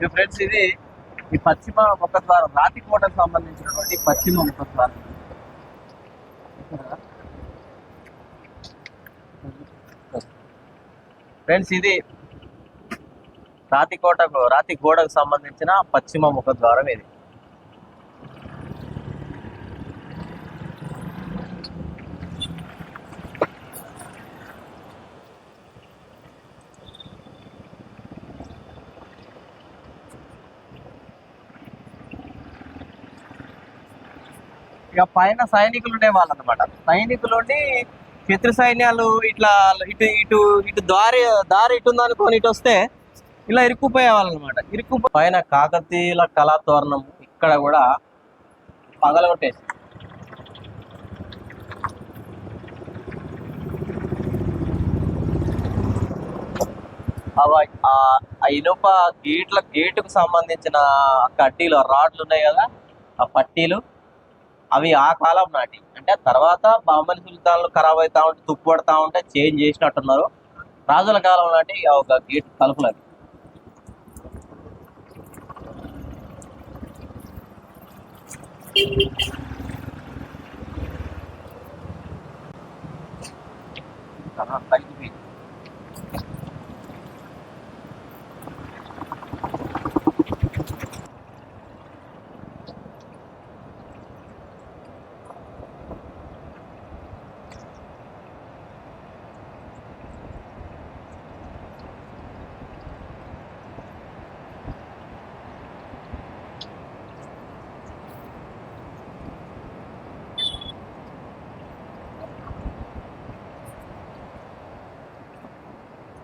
Friends ఇది ఈ పశ్చిమ ముఖద్వారం రాతికోటకు సంబంధించినటువంటి పశ్చిమ ముఖద్వారం. ఫ్రెండ్స్ ఇది రాతికోటకు రాతి గోడకు సంబంధించిన పశ్చిమ ముఖద్వారం ఇది. ఇక పైన సైనికులు ఉండేవాళ్ళు అనమాట సైనికులు ఉండి శత్రు సైన్యాలు ఇట్లా ఇటు ఇటు ఇటు దారి దారి ఇటు ఉందనుకొని ఇటు వస్తే ఇలా ఇరుక్కుపోయేవాళ్ళు అనమాట ఇరుక్కు పైన కాకతీయుల కళాతోరణం ఇక్కడ కూడా పగలగొట్టేసి ఆ ఇనుప గేట్ల గేటుకు సంబంధించిన కడ్డీలు రాడ్లు ఉన్నాయి కదా ఆ పట్టీలు. అవి ఆ కాలం నాటి అంటే తర్వాత బాంబని సుల్తాన్లు ఖరాబ్ అవుతా ఉంటే తుప్పు పడతా ఉంటే చేంజ్ చేసినట్టున్నారు రాజుల కాలం నాటి ఒక గేట్ తలుపులు అవి you.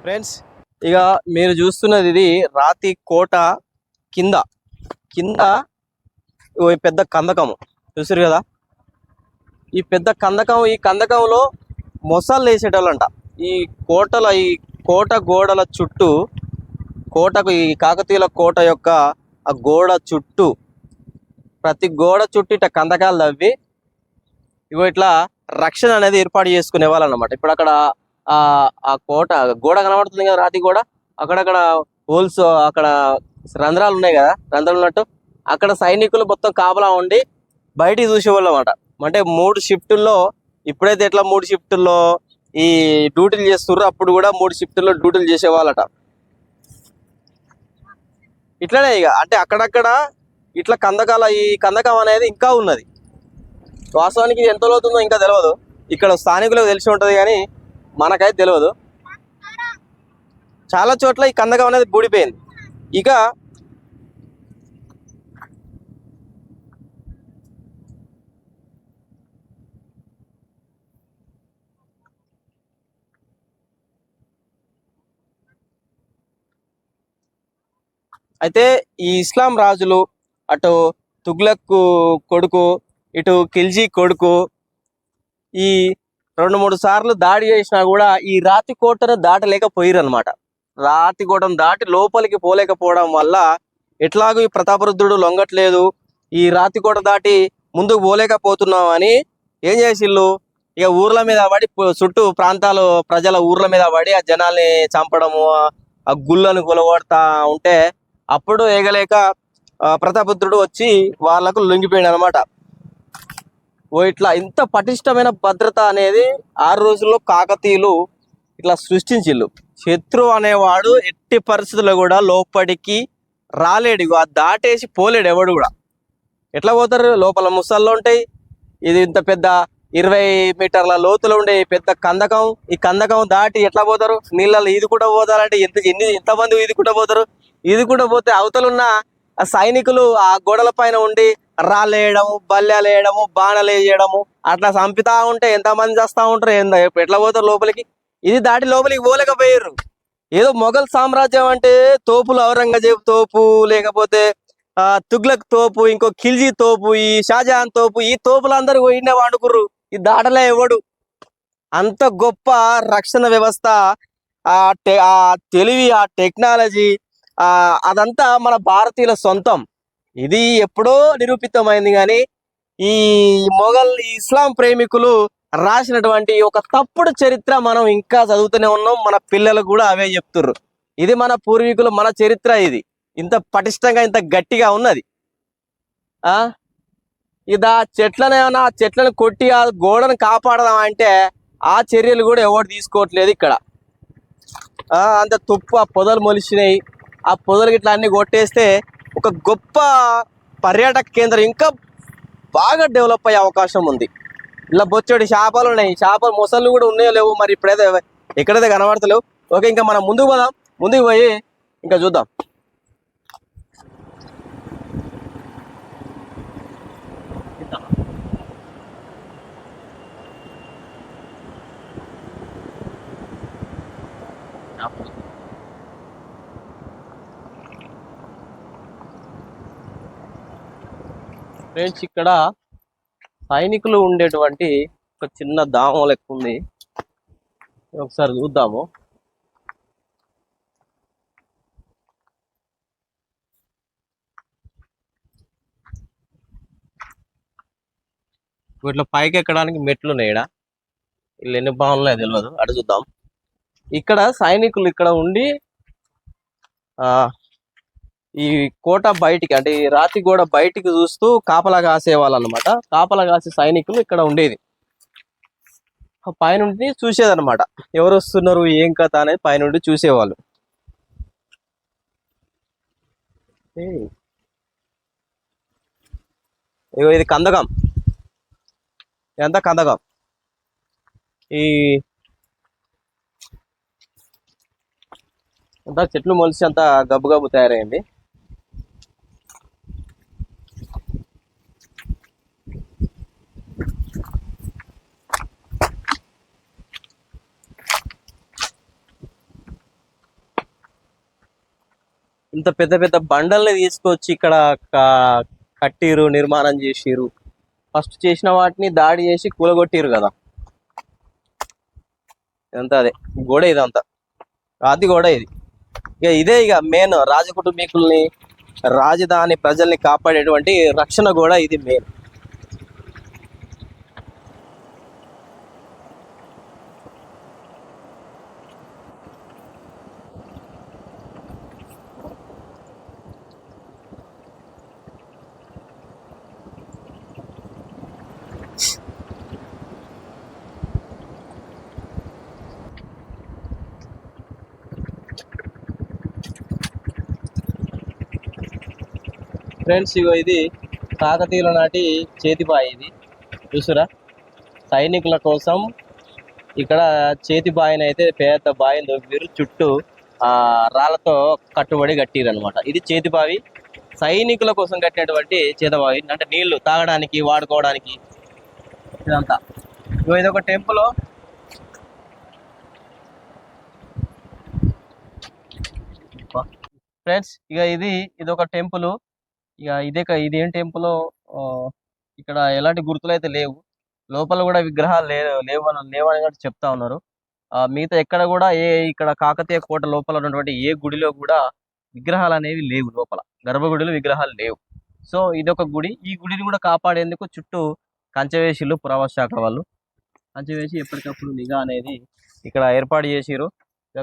ఫ్రెండ్స్ ఇక మీరు చూస్తున్నది ఇది రాతి కోట కింద. కింద పెద్ద కందకము. చూసారు కదా? ఈ పెద్ద కందకం ఈ కందకంలో మొసళ్ళు వేసేటోళ్ళంట. ఈ కోటల ఈ కోట గోడల చుట్టూ కోటకు ఈ కాకతీయుల కోట యొక్క ఆ గోడ చుట్టూ ప్రతి గోడ చుట్టూ ఇట్లా కందకాలు తవ్వి ఇగో ఇట్లా రక్షణ అనేది ఏర్పాటు చేసుకునే వాళ్ళు అనమాట ఇప్పుడు అక్కడ ఆ ఆ కోట గోడ కనబడుతుంది కదా రాతి గోడ? అక్కడక్కడ హోల్స్ అక్కడ రంధ్రాలు ఉన్నాయి కదా రంధ్రాలు ఉన్నట్టు. అక్కడ సైనికులు మొత్తం కాపలా ఉండి బయటికి చూసేవాళ్ళు అనమాట అంటే మూడు షిఫ్టుల్లో ఇప్పుడైతే ఎట్లా మూడు షిఫ్టుల్లో ఈ డ్యూటీలు చేస్తుర్రు అప్పుడు కూడా మూడు షిఫ్టుల్లో డ్యూటీలు చేసేవాళ్ళట. ఇట్లనే ఇక అంటే అక్కడక్కడ ఇట్లా కందకాల ఈ కందకం అనేది ఇంకా ఉన్నది. వాస్తవానికి ఇది ఎంత లోతుందో ఇంకా తెలియదు ఇక్కడ స్థానికులకు తెలిసి ఉంటుంది కానీ మనకైతే తెలియదు చాలా చోట్ల ఈ కందకం అనేది బూడిపోయింది. ఇక అయితే ఈ ఇస్లాం రాజులు అటు తుగ్లక్ కొడుకు ఇటు ఖిల్జీ కొడుకు ఈ రెండు మూడు సార్లు దాడి చేసినా కూడా ఈ రాతి కోటను దాటలేకపోయారు అనమాట రాతి కోటను దాటి లోపలికి పోలేకపోవడం వల్ల ఎట్లాగూ ఈ ప్రతాపరుద్రుడు లొంగట్లేదు. ఈ రాతి కోట దాటి ముందుకు పోలేకపోతున్నాం అని ఏం చేసిళ్ళు ఇక ఊర్ల మీద పడి చుట్టూ ప్రాంతాలు ప్రజల ఊర్ల మీద పడి ఆ జనాల్ని చంపడము ఆ- గుళ్ళను కొలగొడతా ఉంటే అప్పుడు ఏగలేక ఆ, వచ్చి వాళ్ళకు లొంగిపోయాడు అనమాట ఓ ఇట్లా ఇంత పటిష్టమైన భద్రత అనేది ఆరు రోజుల్లో కాకతీయులు ఇట్లా సృష్టించిల్లు శత్రువు అనేవాడు ఎట్టి పరిస్థితుల్లో కూడా లోపలికి రాలేడు. ఇగో ఆ దాటేసి పోలేడు ఎవడు కూడా. ఎట్లా పోతారు? లోపల ముసళ్ళు ఉంటాయి. ఇది ఇంత పెద్ద ఇరవై మీటర్ల లోతులో ఉండే పెద్ద కందకం. ఈ కందకం దాటి ఎట్లా పోతారు? నీళ్ళలో ఇది కూడా పోతారంటే ఎంత ఎన్ని ఎంతమంది ఇది కూడా పోతారు? ఇది కూడా పోతే అవతలున్న ఆ సైనికులు ఆ గోడల పైన ఉండి రాళ్ళు వేయడము బల్లెలు వేయడము బాణలు వేయడము అట్లా చంపుతా ఉంటే ఎంతమంది చేస్తా ఉంటారు ఏందా? ఎట్లా పోతారు లోపలికి? ఇది దాటి లోపలికి పోలేకపోయారు. ఏదో మొఘల్ సామ్రాజ్యం అంటే తోపులు ఔరంగజేబ్ తోపు లేకపోతే ఆ తుగ్లక్ తోపు ఇంకో ఖిల్జీ తోపు ఈ షాజహాన్ తోపు ఈ తోపులందరూ పోయిన వాడుకుర్రు ఈ దాటలే ఎవడు? అంత గొప్ప రక్షణ వ్యవస్థ ఆ టె ఆ తెలివి ఆ టెక్నాలజీ ఆ అదంతా మన భారతీయుల సొంతం. ఇది ఎప్పుడో నిరూపితమైంది కానీ ఈ మొఘల్ ఇస్లాం ప్రేమికులు రాసినటువంటి ఒక తప్పుడు చరిత్ర మనం ఇంకా చదువుతూనే ఉన్నాం. మన పిల్లలు కూడా అవే చెప్తుర్రు. ఇది మన పూర్వీకులు మన చరిత్ర ఇది. ఇంత పటిష్టంగా ఇంత గట్టిగా ఉన్నది. ఆ? ఇది ఆ చెట్లను ఆ చెట్లను కొట్టి ఆ గోడను కాపాడదాం అంటే ఆ చర్యలు కూడా ఎవరు తీసుకోవట్లేదు ఇక్కడ. ఆ? అంత తుప్పు ఆ పొదలు మొలిచినాయి. ఆ పొదలు ఇట్లా అన్ని కొట్టేస్తే ఒక గొప్ప పర్యాటక కేంద్రం ఇంకా బాగా డెవలప్ అయ్యే అవకాశం ఉంది. ఇలా బొచ్చడి చేపలు ఉన్నాయి. చేపలు మొసళ్ళు కూడా ఉన్నాయో లేవు మరి ఇప్పుడైతే ఎక్కడైతే కనబడతలేవు. ఓకే ఇంకా మనం ముందుకు పోదాం. ముందుకు పోయి ఇంకా చూద్దాం. ఫ్రెండ్స్ ఇక్కడ సైనికులు ఉండేటువంటి ఒక చిన్న దామం లెక్క ఉంది. ఒకసారి చూద్దాము. వీటిలో పైకి ఎక్కడానికి మెట్లు ఉన్నాయి ఈడ. వీళ్ళు ఎన్ని బాగున్నాయో తెలియదు అటు చూద్దాం. ఇక్కడ సైనికులు ఇక్కడ ఉండి ఆ ఈ కోట బయటికి అంటే ఈ రాతి గోడ బయటికి చూస్తూ కాపలా కాసేవాళ్ళు అనమాట కాపలా కాసే సైనికులు ఇక్కడ ఉండేది. పైనుండి చూసేదన్నమాట. ఎవరు వస్తున్నారు ఏం కథ అనేది పైనుండి చూసేవాళ్ళు. ఇగో ఇది కందకం ఎంత కందకం ఈ అంతా చెట్లు మొలిసి అంతా గబ్బు గబ్బు తయారైంది. ఇంత పెద్ద పెద్ద బండల్ని తీసుకొచ్చి ఇక్కడ కట్టిరు నిర్మాణం చేసిరు ఫస్ట్ చేసిన వాటిని దాడి చేసి కూలగొట్టిరు కదా. ఇదంతా అదే. గోడ ఇదంతా. రాతి గోడ ఇది. ఇక ఇదే ఇక మెయిన్ రాజకుటుంబీకుల్ని రాజధాని ప్రజల్ని కాపాడేటువంటి రక్షణ కూడా ఇది మెయిన్ ఫ్రెండ్స్ ఇగో ఇది కాకతీయుల నాటి చేతిబాయి ఇది. చూసారా సైనికుల కోసం ఇక్కడ చేతి బాయిని అయితే పెద్ద బాయిని దొబ్బిరు చుట్టూ ఆ రాళ్ళతో కట్టుబడి కట్టిరనమాట ఇది చేతి బావి సైనికుల కోసం కట్టినటువంటి చేతబావి. అంటే నీళ్ళు తాగడానికి వాడుకోవడానికి ఇదంతా. ఇగో ఇది ఒక టెంపుల్. ఫ్రెండ్స్ ఇక ఇది ఇది ఒక టెంపుల్. ఇక ఇదే ఇదేం టెంపుల్ ఇక్కడ ఎలాంటి గుర్తులు అయితే లేవు. లోపల కూడా విగ్రహాలు లే లేవు లేవని కూడా చెప్తా ఉన్నారు. ఆ, మిగతా ఎక్కడ కూడా ఏ ఇక్కడ కాకతీయ కోట లోపల ఉన్నటువంటి ఏ గుడిలో కూడా విగ్రహాలు అనేవి లేవు లోపల. గర్భగుడిలో విగ్రహాలు లేవు. సో ఇది ఒక గుడి. ఈ గుడిని కూడా కాపాడేందుకు చుట్టూ కంచె వేసిళ్ళు వాళ్ళు. కంచె వేసి ఎప్పటికప్పుడు నిఘా అనేది ఇక్కడ ఏర్పాటు చేసిరు